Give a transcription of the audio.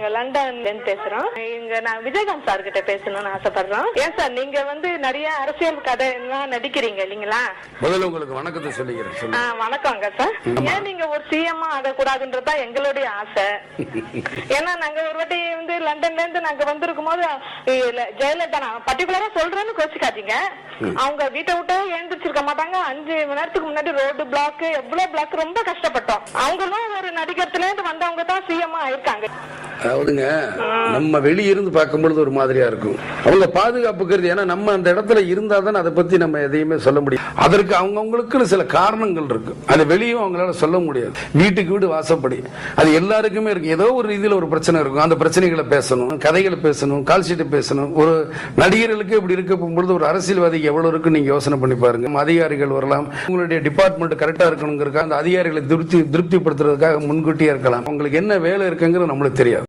நாங்க லண்டன்ல இருந்து பேசுறோம். இங்க நான் விஜயகாந்த் சார் கிட்ட பேசணும்னு ஆசைப்படுறோம். ஏன் சார் நீங்க வந்து நிறைய அரசியல் கதை எல்லாம் நடிக்கிறீங்க இல்லீங்களா? முதல்ல உங்களுக்கு வணக்கத்தை சொல்லிக்கிறேன் வணக்கங்க சார் ஏன் நீங்க ஒரு சிஎம் ஆகக்கூடாதுன்றதா எங்களுடைய ஆசை. ஏன்னா நாங்க ஒரு வாட்டி வந்து லண்டன்ல இருந்து நாங்க வந்திருக்கும் போது ஜெயலலிதா நான் பர்டிகுலரா சொல்றேன்னு கோச்சிக்காதீங்க. அவங்க வீட்டை விட்டு எழுந்திரிச்சிருக்க மாட்டாங்க. அஞ்சு மணி நேரத்துக்கு முன்னாடி ரோடு பிளாக் எவ்வளவு பிளாக் ரொம்ப கஷ்டப்பட்டோம். அவங்களும் ஒரு நடிகத்துல இருந்து வந்தவங்க தான் சிஎம் ஆயிருக்காங்க. அதாவதுங்க நம்ம வெளியிருந்து பார்க்கும்பொழுது ஒரு மாதிரியா இருக்கும். அவங்க பாதுகாப்புக்கிறது ஏன்னா நம்ம அந்த இடத்துல இருந்தா தான் அதை பத்தி நம்ம எதையுமே சொல்ல முடியும். அதற்கு அவங்கவுங்களுக்குன்னு சில காரணங்கள் இருக்கு. அது வெளியும் அவங்களால சொல்ல முடியாது. வீட்டுக்கு வீடு வாசப்படி. அது எல்லாருக்குமே இருக்கு. ஏதோ ஒரு ரீதியில ஒரு பிரச்சனை இருக்கும். அந்த பிரச்சனைகளை பேசணும் கதைகளை பேசணும் கால் ஷீட்டை பேசணும். ஒரு நடிகர்களுக்கு இப்படி இருக்க போகும்பொழுது ஒரு அரசியல்வாதிக்கு எவ்வளவு இருக்கு நீங்க யோசனை பண்ணி பாருங்க. அதிகாரிகள் வரலாம். உங்களுடைய டிபார்ட்மெண்ட் கரெக்டா இருக்கணுங்கிறக்காக அந்த அதிகாரிகளை திருப்தி திருப்திப்படுத்துறதுக்காக முன்கூட்டியே இருக்கலாம். உங்களுக்கு என்ன வேலை இருக்குங்கிறது நம்மளுக்கு தெரியாது.